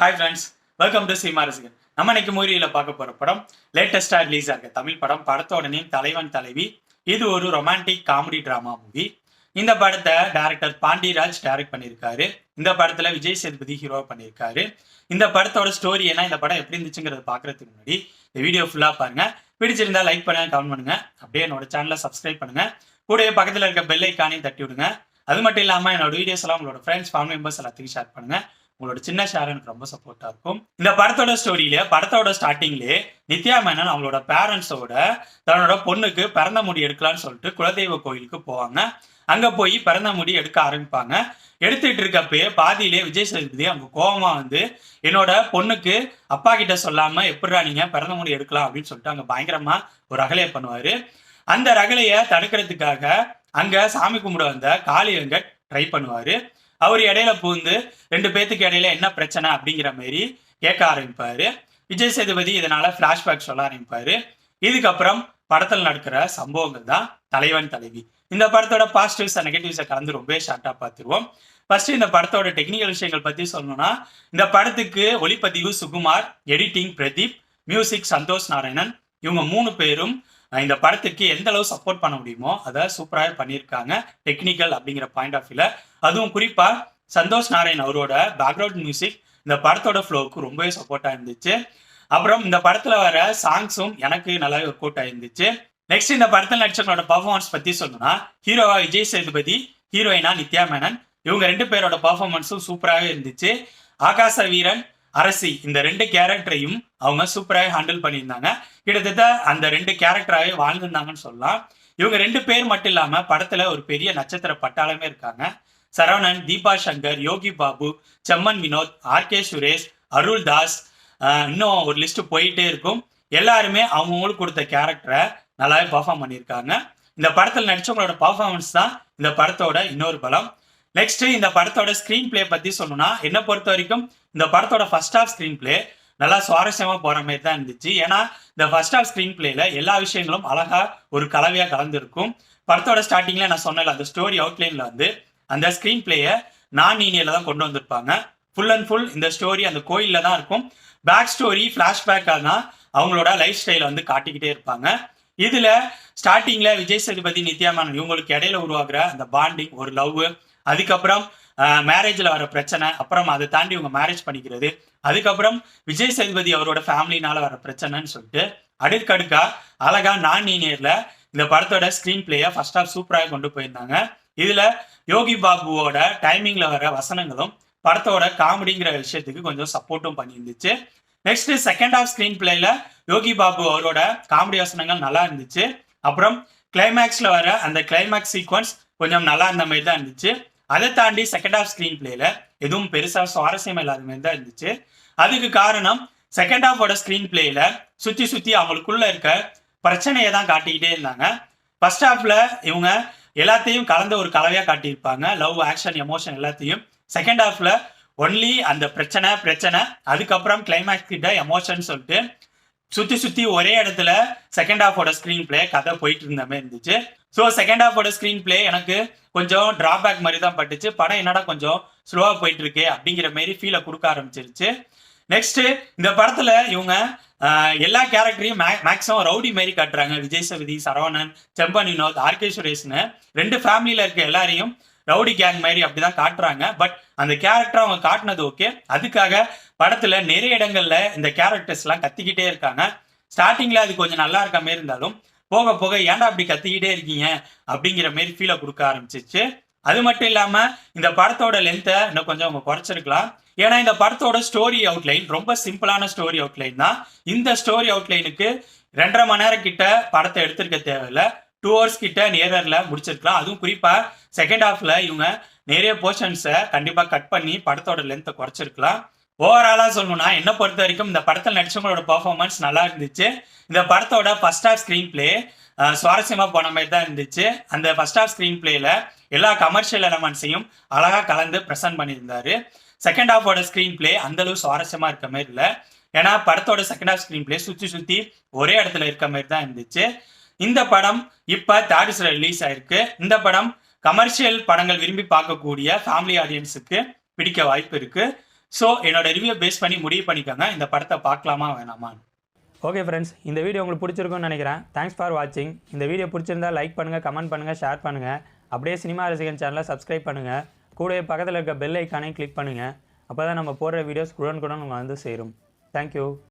Hi friends welcome to சீமா ரசிகன் நம்ம இன்னைக்கு மூவியில் பார்க்க போகிற படம் லேட்டஸ்டாக ரிலீஸ் ஆக தமிழ் படம். படத்தோட நேம் தலைவன் தலைவி. இது ஒரு ரொமான்டிக் காமெடி ட்ராமா மூவி இந்த படத்தை டேரக்டர் பாண்டிராஜ் டைரக்ட் பண்ணியிருக்காரு. இந்த படத்தில் விஜய் சேதுபதி ஹீரோ பண்ணியிருக்காரு. இந்த படத்தோட ஸ்டோரி என்ன இந்த படம் எப்படி இருந்துச்சுங்கிறத பார்க்கறதுக்கு முன்னாடி இந்த வீடியோ ஃபுல்லாக பாருங்கள் பிடிச்சிருந்தா லைக் பண்ணுங்க கமெண்ட் பண்ணுங்க. அப்படியே என்னோட சேனலை சப்ஸ்கிரைப் பண்ணுங்க. கூடவே பக்கத்தில் இருக்க பெல் ஐக்கானையும் தட்டி விடுங்க. அது மட்டும் இல்லாமல் என்னோட வீடியோஸ் எல்லாம் உங்களோட ஃப்ரெண்ட்ஸ் ஃபேமிலி மெம்பர்ஸ் எல்லாத்துக்கும் ஷேர் பண்ணுங்கள் உங்களோட சின்ன ஷேர் எனக்கு ரொம்ப சப்போர்ட்டா இருக்கும். இந்த படத்தோட ஸ்டோரியில படத்தோட ஸ்டார்டிங்லயே நித்யா மேனன் அவங்களோட பேரண்ட்ஸோட தன்னோட பொண்ணுக்கு பிறந்த முடி எடுக்கலாம்னு சொல்லிட்டு குலதெய்வ கோயிலுக்கு போவாங்க. அங்க போய் பிறந்த முடி எடுக்க ஆரம்பிப்பாங்க. எடுத்துட்டு இருக்கப்பயே பாதியிலே விஜய் சேதுபதி அவங்க கோபமா வந்து என்னோட பொண்ணுக்கு அப்பா கிட்ட சொல்லாம எப்படிடா நீங்க பிறந்த முடி எடுக்கலாம்? அப்படின்னு சொல்லிட்டு அங்க பயங்கரமா ஒரு ரகலையை பண்ணுவாரு. அந்த ரகலையை தடுக்கிறதுக்காக அங்க சாமி கும்பிட வந்த காளி வெங்கட் ட்ரை பண்ணுவாரு. அவர் இடையில பூந்து ரெண்டு பேத்துக்கு இடையில என்ன பிரச்சனை அப்படிங்கிற மாதிரி கேட்க ஆரம்பிப்பாரு. விஜய் சேதுபதி இதனால பிளாஷ்பேக் சொல்ல ஆரம்பிப்பாரு. இதுக்கப்புறம் படத்தில் நடக்கிற சம்பவங்கள் தான் தலைவன் தலைவி. இந்த படத்தோட பாசிட்டிவ்ஸ் நெகட்டிவ்ஸை கலந்து ரொம்ப ஷார்ட்டா பார்த்துருவோம். ஃபர்ஸ்ட் இந்த படத்தோட டெக்னிக்கல் விஷயங்கள் பத்தி சொல்லணும்னா இந்த படத்துக்கு ஒளிப்பதிவு சுகுமார் எடிட்டிங் பிரதீப் மியூசிக் சந்தோஷ் நாராயணன் இவங்க மூணு பேரும் இந்த படத்துக்கு எந்த அளவு சப்போர்ட் பண்ண முடியுமோ அதை சூப்பராக பண்ணியிருக்காங்க டெக்னிக்கல் அப்படிங்கிற பாயிண்ட் ஆஃப் வியூல அதுவும் குறிப்பா சந்தோஷ் நாராயண் அவரோட பேக்ரவுண்ட் மியூசிக் இந்த படத்தோட ஃப்ளோவுக்கு ரொம்பவே சப்போர்ட்டாக இருந்துச்சு. அப்புறம் இந்த படத்தில் வர சாங்ஸும் எனக்கு நல்லாவே ஒர்க் அவுட் ஆயிருந்துச்சு நெக்ஸ்ட் இந்த படத்தில் நடிச்சவங்களோட பர்ஃபார்மன்ஸ் பற்றி சொல்லணும்னா ஹீரோவா விஜய் சேதுபதி ஹீரோயினா நித்யா மேனன். இவங்க ரெண்டு பேரோட பர்ஃபார்மன்ஸும் சூப்பராகவே இருந்துச்சு. ஆகாச வீரன் அரசி இந்த ரெண்டு கேரக்டரையும் அவங்க சூப்பராக ஹேண்டில் பண்ணியிருந்தாங்க. கிட்டத்தட்ட அந்த ரெண்டு கேரக்டராகவே வாழ்ந்திருந்தாங்கன்னு சொல்லலாம். இவங்க ரெண்டு பேர் மட்டும் இல்லாம படத்துல ஒரு பெரிய நட்சத்திர பட்டாளமே இருக்காங்க. சரவணன் தீபா சங்கர் யோகி பாபு செம்மன் வினோத் ஆர் கே சுரேஷ் அருள் தாஸ் இன்னும் ஒரு லிஸ்ட் போயிட்டே இருக்கும். எல்லாருமே அவங்கவுங்களுக்கு கொடுத்த கேரக்டரை நல்லாவே பர்ஃபார்ம் பண்ணியிருக்காங்க. இந்த படத்தில் நடிச்சவங்களோட பர்ஃபார்மன்ஸ் தான் இந்த படத்தோட இன்னொரு பலம். நெக்ஸ்ட் இந்த படத்தோட ஸ்கிரீன் பிளே பத்தி சொல்லணும்னா என்ன பொறுத்த வரைக்கும் இந்த படத்தோட ஃபர்ஸ்ட் ஆஃப் ஸ்கிரீன் பிளே நல்லா சுவாரஸ்யமா போற மாதிரி தான் இருந்துச்சு. ஏன்னா இந்த ஃபர்ஸ்ட் ஆஃப் ஸ்கிரீன் பிளேல எல்லா விஷயங்களும் அழகா ஒரு கலவையா கலந்துருக்கும். படத்தோட ஸ்டார்டிங்ல நான் சொன்னல அந்த ஸ்டோரி அவுட்லைன்ல வந்து அந்த ஸ்கிரீன் பிளேயை நான் நீனியில தான் கொண்டு வந்திருப்பாங்க. ஃபுல் அண்ட் ஃபுல் இந்த ஸ்டோரி அந்த கோயில்ல தான் இருக்கும். பேக் ஸ்டோரி ஃபிளாஷ்பேக்காக தான் அவங்களோட லைஃப் ஸ்டைலை வந்து காட்டிக்கிட்டே இருப்பாங்க. இதுல ஸ்டார்டிங்ல விஜய் சேதுபதி நித்யா மேனன் இவங்களுக்கு இடையில உருவாகிற அந்த பாண்டிங் ஒரு லவ் அதுக்கப்புறம் மேரேஜில் வர பிரச்சனை அப்புறம் அதை தாண்டி இவங்க மேரேஜ் பண்ணிக்கிறது. அதுக்கப்புறம் விஜய் சேதுபதி அவரோட ஃபேமிலினால வர பிரச்சனைன்னு சொல்லிட்டு அடுக்கடுக்கா அழகா நான் நீனியர்ல இந்த படத்தோட ஸ்கிரீன் பிளேயை ஃபர்ஸ்ட் ஆஃப் சூப்பராக கொண்டு போயிருந்தாங்க. இதுல யோகி பாபுவோட டைமிங்ல வர வசனங்களும் படத்தோட காமெடிங்கிற விஷயத்துக்கு கொஞ்சம் சப்போர்ட்டும் பண்ணியிருந்துச்சு. நெக்ஸ்ட் செகண்ட் ஆஃப் ஸ்கிரீன் பிளேல யோகி பாபு அவரோட காமெடி வசனங்கள் நல்லா இருந்துச்சு. அப்புறம் கிளைமேக்ஸ்ல வர அந்த கிளைமேக்ஸ் சீக்வன்ஸ் கொஞ்சம் நல்லா இருந்த மாதிரி தான் இருந்துச்சு. அதை தாண்டி செகண்ட் ஆஃப் ஸ்கிரீன் பிளேல எதுவும் பெருசா சுவாரஸ்யம் இல்லாத மாதிரி தான் இருந்துச்சு. அதுக்கு காரணம் செகண்ட் ஹாஃபோட ஸ்கிரீன் பிளேல சுத்தி சுத்தி அவங்களுக்குள்ள இருக்க பிரச்சனையை தான் காட்டிக்கிட்டே இருந்தாங்க. ஃபர்ஸ்ட் ஹாஃப்ல இவங்க எல்லாத்தையும் கலந்த ஒரு கலவையா காட்டியிருப்பாங்க. லவ் ஆக்ஷன் எமோஷன் எல்லாத்தையும். செகண்ட் ஹாஃப்ல ஒன்லி அந்த பிரச்சனை பிரச்சனை அதுக்கப்புறம் கிளைமேக்ஸ் கிட்ட எமோஷன் சொல்லிட்டு சுத்தி சுத்தி ஒரே இடத்துல செகண்ட் ஹாஃபோட ஸ்கிரீன் பிளே கதை போயிட்டு இருந்த மாதிரி இருந்துச்சு. ஸோ செகண்ட் ஹாஃபோட ஸ்கிரீன் பிளே எனக்கு கொஞ்சம் டிராபேக் மாதிரி தான் பட்டுச்சு. படம் என்னடா கொஞ்சம் ஸ்லோவா போயிட்டு இருக்கு அப்படிங்கிற மாதிரி ஃபீலை கொடுக்க ஆரம்பிச்சிருச்சு. நெக்ஸ்ட் இந்த படத்துல இவங்க எல்லா கேரக்டரையும் மேக்ஸிமம் ரவுடி மாதிரி காட்டுறாங்க. விஜய் சவிதி சரவணன் செம்பன் வினோத் ஆர்கே சுரேஷ்னு. ரெண்டு ஃபேமிலியில இருக்க எல்லாரையும் ரவுடி கேங் மாதிரி அப்படிதான் காட்டுறாங்க. பட் அந்த கேரக்டர் அவங்க காட்டினது ஓகே அதுக்காக படத்துல நிறைய இடங்கள்ல இந்த கேரக்டர்ஸ் எல்லாம் கத்திக்கிட்டே இருக்காங்க. ஸ்டார்டிங்ல அது கொஞ்சம் நல்லா இருக்க மாதிரி இருந்தாலும் போக போக ஏன்டா அப்படி கத்திக்கிட்டே இருக்கீங்க? அப்படிங்கிற மாதிரி ஃபீலை கொடுக்க ஆரம்பிச்சிச்சு. அது மட்டும் இல்லாம இந்த படத்தோட லென்த்தை இன்னும் கொஞ்சம் அவங்க குறைச்சிருக்கலாம். ஏன்னா இந்த படத்தோட ஸ்டோரி அவுட்லைன் ரொம்ப சிம்பிளான ஸ்டோரி அவுட்லைன் தான். இந்த ஸ்டோரி அவுட்லைனுக்கு ரெண்டரை மணி நேரம் கிட்ட படத்தை எடுத்திருக்க தேவையில்ல. டூ ஹவர்ஸ் கிட்ட நேரரில் முடிச்சிருக்கலாம். அதுவும் குறிப்பாக செகண்ட் ஹாஃப்ல இவங்க நிறைய போர்ஷன்ஸை கண்டிப்பாக கட் பண்ணி படத்தோட லென்த்தை குறைச்சிருக்கலாம். ஓவராலாக சொல்லணும்னா என்ன பொறுத்த வரைக்கும் இந்த படத்தில் நடிச்சவங்களோட பர்ஃபார்மன்ஸ் நல்லா இருந்துச்சு. இந்த படத்தோட ஃபர்ஸ்ட் ஹாஃப் ஸ்க்ரீன் பிளே சுவாரஸ்யமா போன மாதிரி தான் இருந்துச்சு. அந்த ஃபர்ஸ்ட் ஹாஃப் ஸ்க்ரீன் பிளேயில் எல்லா கமர்ஷியல் எலமெண்ட்ஸையும் அழகாக கலந்து ப்ரெசென்ட் பண்ணியிருந்தாரு. செகண்ட் ஹாஃபோட ஸ்க்ரீன் பிளே அந்தளவு சுவாரஸ்யமாக இருக்க மாதிரி இல்லை. ஏன்னா படத்தோட செகண்ட் ஹாஃப் ஸ்க்ரீன் பிளே சுற்றி சுற்றி ஒரே இடத்துல இருக்க மாதிரி தான் இருந்துச்சு. இந்த படம் இப்ப தேர்டிஸ்ல ரிலீஸ் ஆயிருக்கு. இந்த படம் கமர்ஷியல் படங்கள் விரும்பி பார்க்கக்கூடிய ஃபேமிலி ஆடியன்ஸுக்கு பிடிக்க வாய்ப்பு இருக்கு. ஸோ என்னோட ரிவ்யூ பேஸ் பண்ணி முடிவு பண்ணிக்கோங்க. இந்த படத்தை பார்க்கலாமா வேணாமா? ஓகே ஃப்ரெண்ட்ஸ் இந்த வீடியோ உங்களுக்கு பிடிச்சிருக்கும்னு நினைக்கிறேன். தேங்க்ஸ் ஃபார் வாட்சிங் இந்த வீடியோ பிடிச்சிருந்தா லைக் பண்ணுங்கள் கமெண்ட் பண்ணுங்கள் ஷேர் பண்ணுங்கள் அப்படியே சினிமா ரசிகன் சேனலை சப்ஸ்கிரைப் பண்ணுங்கள் கூடவே பக்கத்தில் இருக்க பெல் ஐக்கானையும் கிளிக் பண்ணுங்கள் அப்போ தான் நம்ம போடுற வீடியோஸ் உடனுக்குடன் உங்களுக்கு வந்து சேரும். தேங்க்யூ